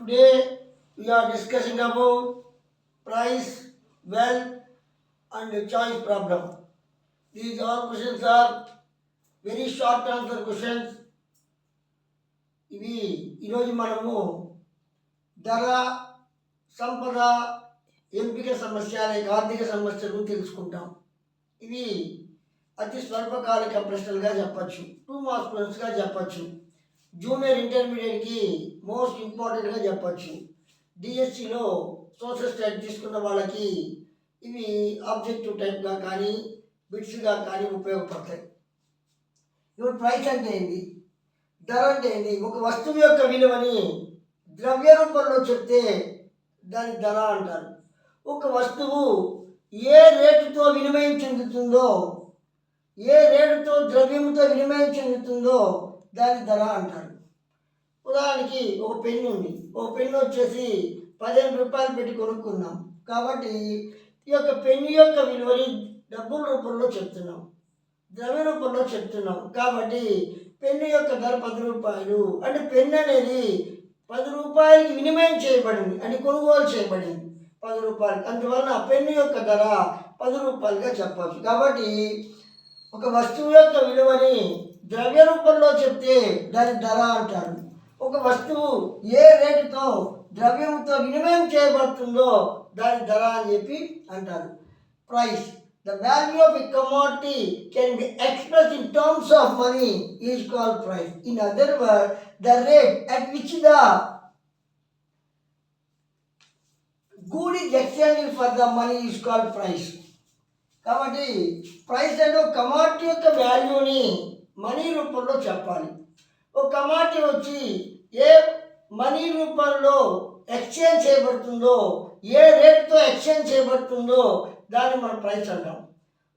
Today we are discussing about price, wealth and choice problem. These all questions are very short answer questions. ఇవి ఈరోజు మనము ధర సంపద ఎంపిక సమస్య లేక ఆర్థిక సమస్యలను తెలుసుకుంటాం ఇవి అతి స్వల్పకాలిక ప్రశ్నలుగా చెప్పచ్చు టూ మార్క్స్ ప్రశ్నలుగా చెప్పచ్చు జూనియర్ ఇంటర్మీడియట్కి మోస్ట్ ఇంపార్టెంట్గా చెప్పచ్చు. డిఎస్సిలో సోషల్ స్టడీ తీసుకున్న వాళ్ళకి ఇవి ఆబ్జెక్టివ్ టైప్గా కానీ బిట్స్గా కానీ ఉపయోగపడతాయి. ఇప్పుడు ప్రైస్ అంటే ఏంటి ధర అంటే ఏంటి ఒక వస్తువు యొక్క విలువని ద్రవ్య రూపంలో చెప్తే దాని ధర అంటారు. ఒక వస్తువు ఏ రేటుతో వినిమయం చెందుతుందో ఏ రేటుతో ద్రవ్యంతో వినిమయం చెందుతుందో దాని ధర అంటారు. ఉదాహరణకి ఒక పెన్ను ఉంది. ఒక పెన్ను వచ్చేసి పదిహేను రూపాయలు పెట్టి కొనుక్కున్నాం. కాబట్టి ఈ యొక్క పెన్ను యొక్క విలువని డబ్బుల రూపంలో చెప్తున్నాం. ద్రవ్య రూపంలో చెప్తున్నాం. కాబట్టి పెన్ను యొక్క ధర పది రూపాయలు అంటే పెన్ను అనేది పది రూపాయలకి వినిమయం చేయబడింది. అంటే కొనుగోలు చేయబడింది పది రూపాయలు అందువలన పెన్ను యొక్క ధర పది రూపాయలుగా చెప్పవచ్చు. కాబట్టి ఒక వస్తువు యొక్క విలువని ద్రవ్య రూపంలో చెప్తే దాని ధర అంటారు. ఒక వస్తువు ఏ రేటుతో ద్రవ్యంతో వినిమయం చేయబడుతుందో దాని ధర అని చెప్పి అంటారు. Price the value of a commodity can be express in terms of money is call price in other word the rate at which the good is exchange for the money is call price కాబట్టి price అంటే commodity యొక్క వాల్యూని money రూపంలో చెప్పాలి. ఒక commodity వచ్చి ఏ money రూపంలో exchange చేయబడుతుందో ఏ రేట్తో ఎక్స్చేంజ్ చేయబడుతుందో దాన్ని మనం ప్రైస్ అంటాం.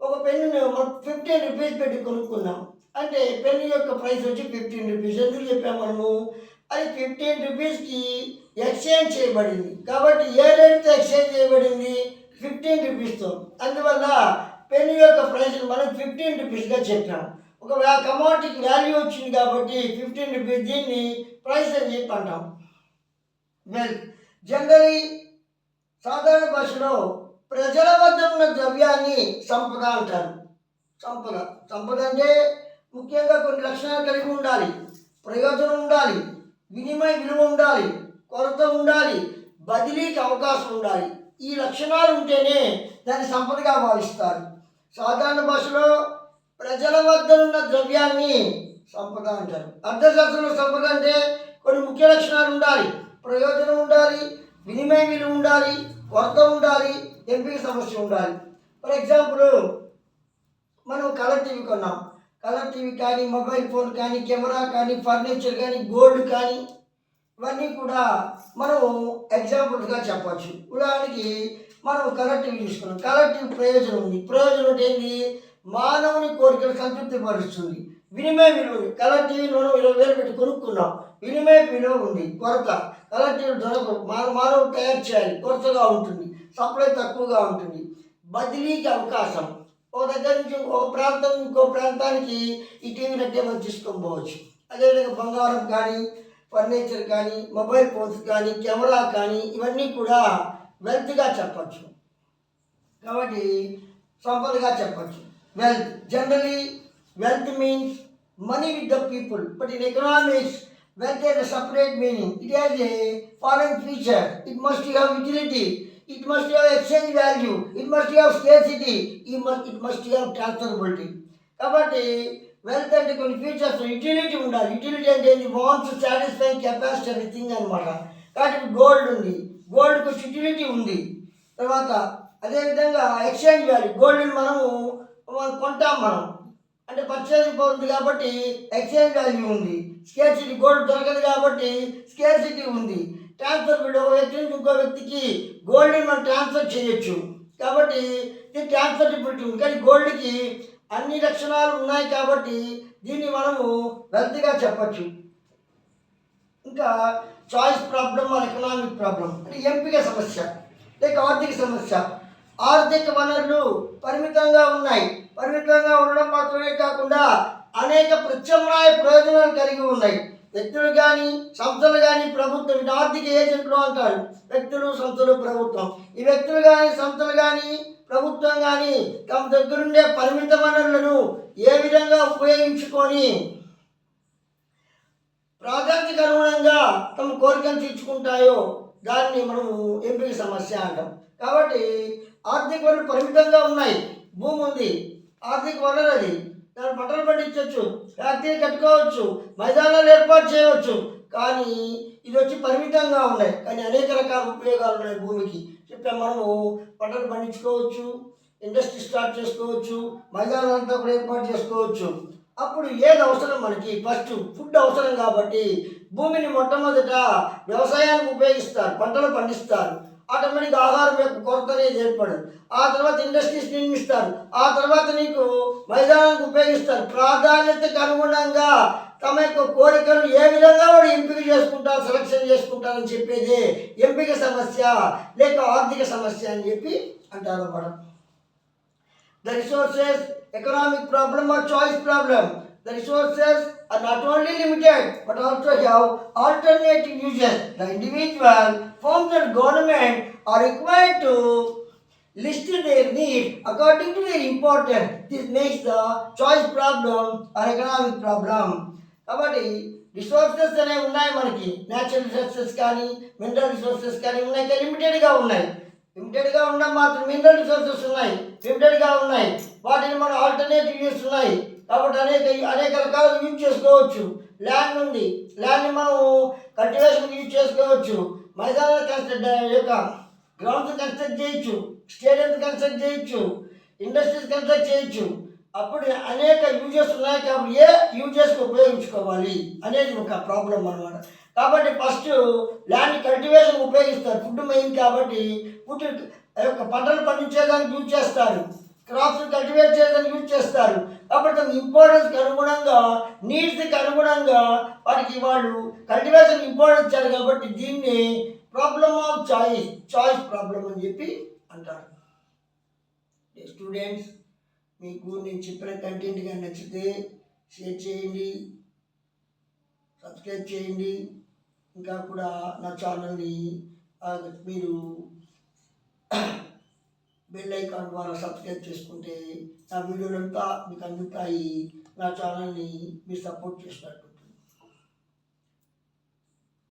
ఒక పెన్ను మనం ఫిఫ్టీన్ రూపీస్ పెట్టి కొనుక్కున్నాం అంటే పెన్ను యొక్క ప్రైస్ వచ్చి ఫిఫ్టీన్ రూపీస్. ఎందుకు చెప్పాము మనము? అది ఫిఫ్టీన్ రూపీస్కి ఎక్స్చేంజ్ చేయబడింది. కాబట్టి ఏ రేట్తో ఎక్స్చేంజ్ చేయబడింది? ఫిఫ్టీన్ రూపీస్తో. అందువల్ల పెన్ను యొక్క ప్రైస్ మనం ఫిఫ్టీన్ రూపీస్గా చెప్పాం. ఒక కమోడిటీకి వాల్యూ వచ్చింది కాబట్టి ఫిఫ్టీన్ రూపీస్ దీన్ని ప్రైస్ అని చెప్పి అంటాం. వెల్ జనరలీ సాధారణ భాషలో ప్రజల వద్ద ఉన్న ద్రవ్యాన్ని సంపద అంటారు. సంపద సంపద అంటే ముఖ్యంగా కొన్ని లక్షణాలు కలిగి ఉండాలి. ప్రయోజనం ఉండాలి. వినిమయ విలువ ఉండాలి. కొరత ఉండాలి. బదిలీకి అవకాశం ఉండాలి. ఈ లక్షణాలు ఉంటేనే దాన్ని సంపదగా భావిస్తారు. సాధారణ భాషలో ప్రజల వద్ద ఉన్న ద్రవ్యాన్ని సంపద అంటారు. అర్థశాస్త్రంలో సంపద అంటే కొన్ని ముఖ్య లక్షణాలు ఉండాలి. ప్రయోజనం ఉండాలి వినిమయ విలువ ఉండాలి కొరత ఉండాలి ఎంపిక సమస్య ఉండాలి. ఫర్ ఎగ్జాంపుల్ మనం కలర్ టీవీ కొన్నాం. కలర్ టీవీ కానీ మొబైల్ ఫోన్ కానీ కెమెరా కానీ ఫర్నిచర్ కానీ గోల్డ్ కానీ ఇవన్నీ కూడా మనం ఎగ్జాంపుల్గా చెప్పచ్చు. ఉదాహరణకి మనం కలర్ టీవీ తీసుకున్నాం. కలర్ టీవీ ప్రయోజనం ఉంది. ప్రయోజనం ఏంటి మానవుని కోరికలు సంతృప్తి పరుస్తుంది వినిమయ విలువ ఉంది. కలర్ టీవీని మనం ఇరవై వేలు పెట్టి కొనుక్కున్నాం. వినిమయ విలువ ఉంది. కొరత. కలర్ టీవీ దొరకదు. మన మానవుడు తయారు చేయాలి. కొరతగా ఉంటుంది. సప్లై తక్కువగా ఉంటుంది. బదిలీకి అవకాశం. ఒక దగ్గర నుంచి ఒక ప్రాంతం ఇంకో ప్రాంతానికి ఈ టీవీ నెట్టే మనం తీసుకొని పోవచ్చు. అదేవిధంగా బంగారం కానీ ఫర్నిచర్ కానీ మొబైల్ ఫోన్స్ కానీ కెమెరా కానీ ఇవన్నీ కూడా వెల్త్గా చెప్పచ్చు. కాబట్టి సంపదగా చెప్పచ్చు. Wealth generally wealth means money with the people but in economics wealth has a separate meaning. It has a foreign feature. It must have utility. It must have exchange value. It must have scarcity. It must, it must have transferability. కాబట్టి wealth అంటే కొన్ని features utility ఉండాలి utility అంటే ఏంటి wants satisfying capacity అనే thing అనమాట కాబట్టి gold ఉంది గోల్డ్కి యూటిలిటీ ఉంది తర్వాత అదేవిధంగా ఎక్స్చేంజ్ వాల్యూ గోల్డ్ని మనము మనం కొంటాం మనం. అంటే పర్చేజ్ పవర్ ఉంది కాబట్టి ఎక్స్చేంజ్ వాల్యూ ఉంది. స్కేర్సిటీ గోల్డ్ దొరకదు కాబట్టి స్కేర్సిటీ ఉంది. ట్రాన్స్ఫర్ బిల్ ఒక వ్యక్తి నుంచి ఇంకో వ్యక్తికి గోల్డ్ని మనం ట్రాన్స్ఫర్ చేయొచ్చు. కాబట్టి ఇది ట్రాన్స్ఫర్బిలిటీ ఉంది. కానీ గోల్డ్కి అన్ని లక్షణాలు ఉన్నాయి కాబట్టి దీన్ని మనము వెల్త్గా చెప్పచ్చు. ఇంకా choice problem or economic problem అంటే ఎంపిక సమస్య లేక ఆర్థిక సమస్య. ఆర్థిక వనరులు పరిమితంగా ఉన్నాయి. పరిమితంగా ఉండడం మాత్రమే కాకుండా అనేక ప్రత్యామ్నాయ ప్రయోజనాలు కలిగి ఉన్నాయి. వ్యక్తులు కానీ సంస్థలు కానీ ప్రభుత్వం ఆర్థిక ఏజెంట్లు అంటారు. వ్యక్తులు సంస్థలు ప్రభుత్వం. ఈ వ్యక్తులు కానీ సంస్థలు కానీ ప్రభుత్వం కానీ తమ దగ్గరుండే పరిమిత వనరులను ఏ విధంగా ఉపయోగించుకొని ప్రాధాన్యతకు అనుగుణంగా తమ కోరికలు తీర్చుకుంటాయో దాన్ని మనము ఎంపిక సమస్య అంటాం. కాబట్టి ఆర్థిక వనరులు పరిమితంగా ఉన్నాయి. భూమి ఉంది. ఆర్థిక వనరు అది. దాన్ని పంటలు పండించవచ్చు ఫ్యాక్టరీలు కట్టుకోవచ్చు మైదానాలు ఏర్పాటు చేయవచ్చు. కానీ ఇది వచ్చి పరిమితంగా ఉన్నాయి. కానీ అనేక రకాల ఉపయోగాలు ఉన్నాయి భూమికి. చెప్పాం మనము పంటలు పండించుకోవచ్చు ఇండస్ట్రీ స్టార్ట్ చేసుకోవచ్చు మైదానాలంతా కూడా ఏర్పాటు చేసుకోవచ్చు. అప్పుడు ఏది అవసరం మనకి? ఫస్ట్ ఫుడ్ అవసరం కాబట్టి భూమిని మొట్టమొదట వ్యవసాయానికి ఉపయోగిస్తారు పంటలు పండిస్తారు. ఆటోమేటిక్ ఆహారం యొక్క కొరత అనేది ఏర్పడదు. ఆ తర్వాత ఇండస్ట్రీస్ నిర్మిస్తారు. ఆ తర్వాత నీకు మైదానానికి ఉపయోగిస్తారు. ప్రాధాన్యతకు అనుగుణంగా తమ యొక్క కోరికలు ఏ విధంగా వాడు ఎంపిక చేసుకుంటారు సెలక్షన్ చేసుకుంటారని చెప్పేది ఎంపిక సమస్య లేక ఆర్థిక సమస్య అని చెప్పి అంటారు అన్నమాట the resources economic problem or choice problem. The resources are not only limited but also have alternative uses. The individual, firms and government are required to list their needs according to their importance. This makes the choice problem or economic problem. కాబట్టి resources అనేవి ఉన్నాయి మనకి natural resources కానీ mineral resources కానీ ఉన్నాయి కానీ లిమిటెడ్గా ఉన్నాయి లిమిటెడ్గా ఉన్న మాత్రం మినరల్ రిసోర్సెస్ ఉన్నాయి లిమిటెడ్గా ఉన్నాయి వాటిని మనం ఆల్టర్నేటివ్ యూస్ ఉన్నాయి కాబట్టి అనేక అనేక రకాలు యూజ్ చేసుకోవచ్చు. ల్యాండ్ ఉంది. ల్యాండ్ని మనము కల్టివేషన్ యూజ్ చేసుకోవచ్చు. మైదానాలు కన్స్ట్రక్ట్ యొక్క గ్రౌండ్స్ కన్స్ట్రక్ట్ చేయొచ్చు. స్టేడియం కన్స్ట్రక్ట్ చేయొచ్చు. ఇండస్ట్రీస్ కన్స్ట్రక్ట్ చేయొచ్చు. అప్పుడు అనేక యూజెస్ ఉన్నాయి కాబట్టి ఏ యూజెస్కి ఉపయోగించుకోవాలి అనేది ఒక ప్రాబ్లం అనమాట కాబట్టి ఫస్ట్ ల్యాండ్ కల్టివేషన్ ఉపయోగిస్తారు. ఫుడ్ మెయిన్ కాబట్టి ఫుడ్ యొక్క పంటలు పండించేదానికి యూజ్ చేస్తారు. క్రాప్స్ కల్టివేట్ చేయడానికి యూజ్ చేస్తారు. కాబట్టి దాని ఇంపార్టెన్స్కి అనుగుణంగా నీడ్స్కి అనుగుణంగా వాటికి వాళ్ళు కల్టివేషన్ ఇంపార్టెన్స్ ఇచ్చారు కాబట్టి దీన్ని problem of choice choice problem అని చెప్పి అంటారు. స్టూడెంట్స్ మీకు నేను చెప్పిన కంటెంట్ కానీ నచ్చితే షేర్ చేయండి సబ్స్క్రైబ్ చేయండి. ఇంకా కూడా నా ఛానల్ని మీరు బెల్ ఐకాన్ ద్వారా సబ్స్క్రైబ్ చేసుకుంటే నా వీడియోలంతా మీకు అందుతాయి. నా ఛానల్ని మీరు సపోర్ట్ చేసినట్టు.